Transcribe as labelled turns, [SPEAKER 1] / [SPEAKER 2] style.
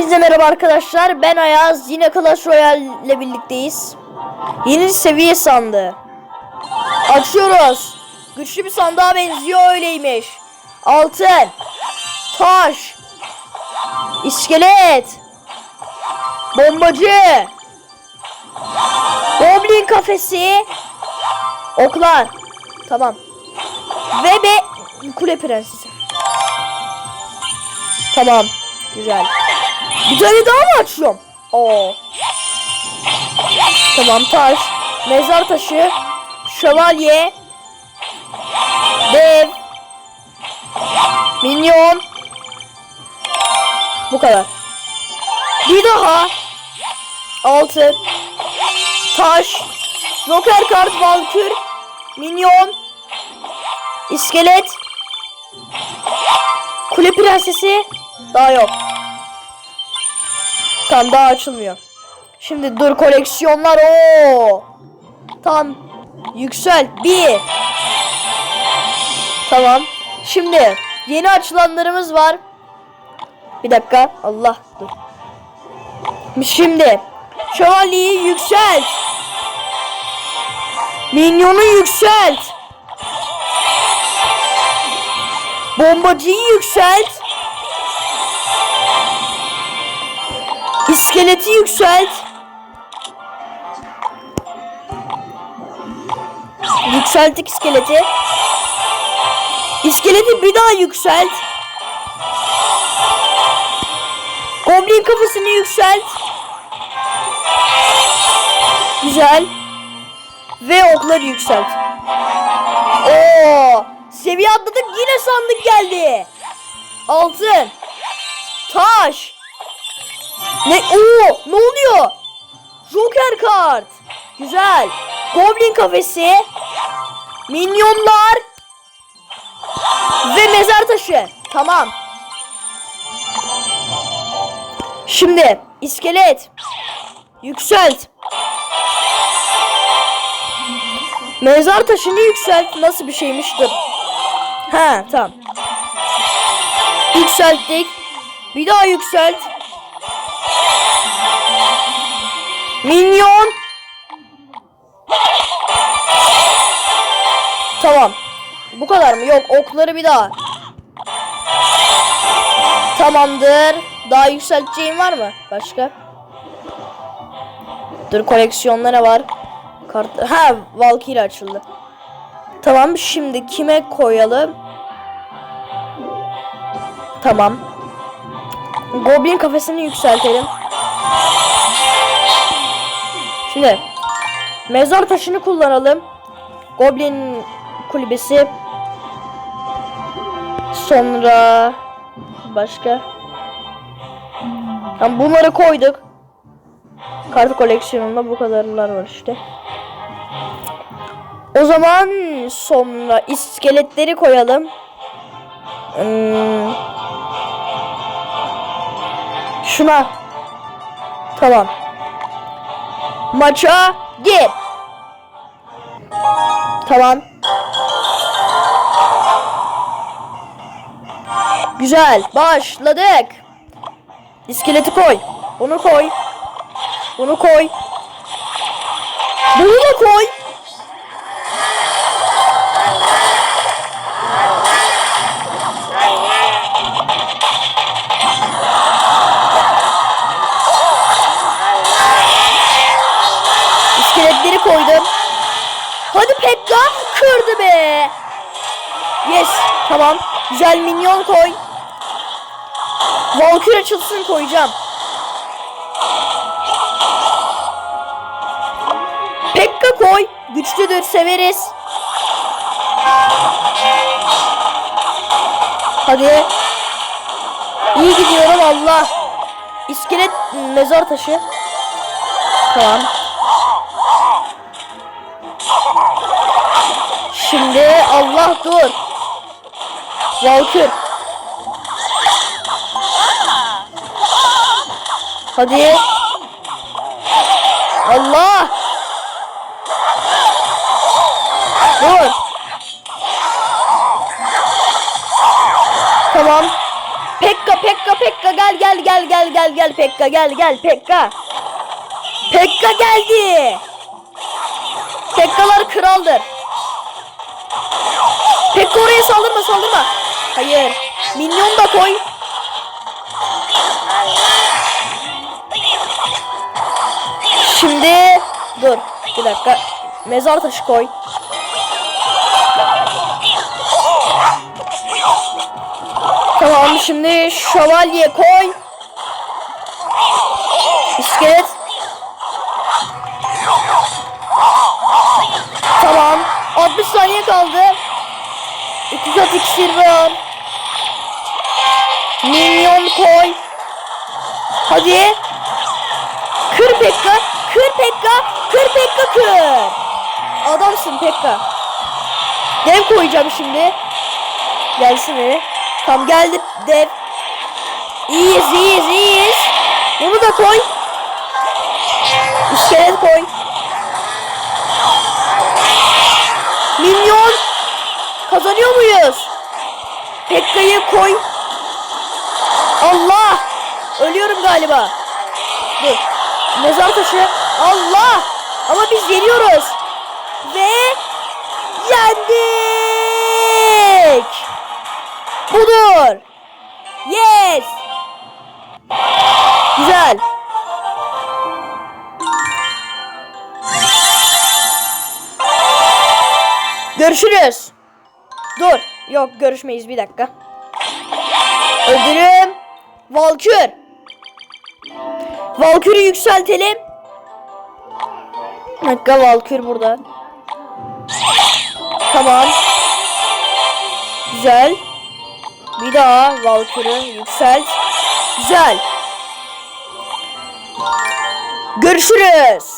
[SPEAKER 1] Hepinize merhaba arkadaşlar. Ben Ayaz. Yine Clash Royale ile birlikteyiz. Yeni seviye sandığı. Açıyoruz. Güçlü bir sandığa benziyor öyleymiş. Altın. Taş. İskelet. Bombacı. Goblin kafesi. Oklar. Tamam. Ve be kule prensesi. Tamam. Güzel. Bir tane daha mı açıyorum? Oo. Tamam taş. Mezar taşı. Şövalye. Dev. Minyon. Bu kadar. Bir daha. Altı. Taş. Joker kart valkür. Minyon. İskelet. Kule prensesi. Daha yok. Tam daha açılmıyor. Şimdi dur koleksiyonlar o. Tam yüksel bir. Tamam. Şimdi yeni açılanlarımız var. Bir dakika. Allah dur. Şimdi şövalyeyi yükselt. Minyonu yükselt. Bombacıyı yükselt. İskeleti yükselt. Yükselttik iskeleti. İskeleti bir daha yükselt. Goblin kafasını yükselt. Güzel. Ve okları yükselt. Oo! Seviye atladık yine sandık geldi. Altın. Taş. Ne? Oo, ne oluyor? Joker kart. Güzel. Goblin kafesi. Minyonlar. Ve mezar taşı. Tamam. Şimdi iskelet. Yükselt. Mezar taşını yükselt. Nasıl bir şeymiştir? Ha tamam. Yükselttik. Bir daha yükselt. Minyon. Tamam. Bu kadar mı? Yok okları bir daha. Tamamdır. Daha yükselteceğim var mı? Başka? Dur koleksiyonda ne var? Kart ha Valkyrie açıldı. Tamam şimdi kime koyalım? Tamam. Goblin kafesini yükseltelim. Şimdi mezar taşını kullanalım. Goblin kulübesi. Sonra başka. Tamam bunları koyduk. Kart koleksiyonunda bu kadarlar var işte. O zaman sonra iskeletleri koyalım. Hmm. Şuna. Tamam. Maça gir. Tamam. Güzel. Başladık. İskeleti koy. Bunu koy. Bunu koy. Bunu da koy. Hadi Pekka kırdı be. Yes tamam. Güzel minyon koy. Valkür açılsın koyacağım. Pekka koy. Güçlüdür severiz. Hadi. İyi gidiyorum Allah. İskelet mezar taşı. Tamam. Şimdi Allah dur. Valkür. Hadi. Allah. Dur. Tamam. Pekka Pekka Pekka gel gel gel gel gel gel Pekka gel gel Pekka. Pekka geldi. Pekkalar kraldır. Pekka oraya saldırma saldırma. Hayır. Minyon da koy. Şimdi dur bir dakika. Mezar taşı koy. Tamam şimdi şövalye koy. 2 at iksir var. Minyon koy. Hadi. Kır Pekka. Kır Pekka. Kır Pekka kır. Adamsın Pekka. Dev koyacağım şimdi. Gelsin mi? Tam geldi dev. İyiyiz iyiyiz iyiyiz. Bunu da koy. İskelet koy. Minyon. Kazanıyor muyuz? Pekka'yı koy. Allah. Ölüyorum galiba. Dur. Mezar taşı. Allah. Ama biz yeniyoruz. Ve yendik. Budur. Yes. Güzel. Görüşürüz. Dur. Yok görüşmeyiz bir dakika. Ödülüm. Valkür. Valkür'ü yükseltelim. Bir dakika Valkür burada. Tamam. Güzel. Bir daha Valkür'ü yükselt. Güzel. Görüşürüz.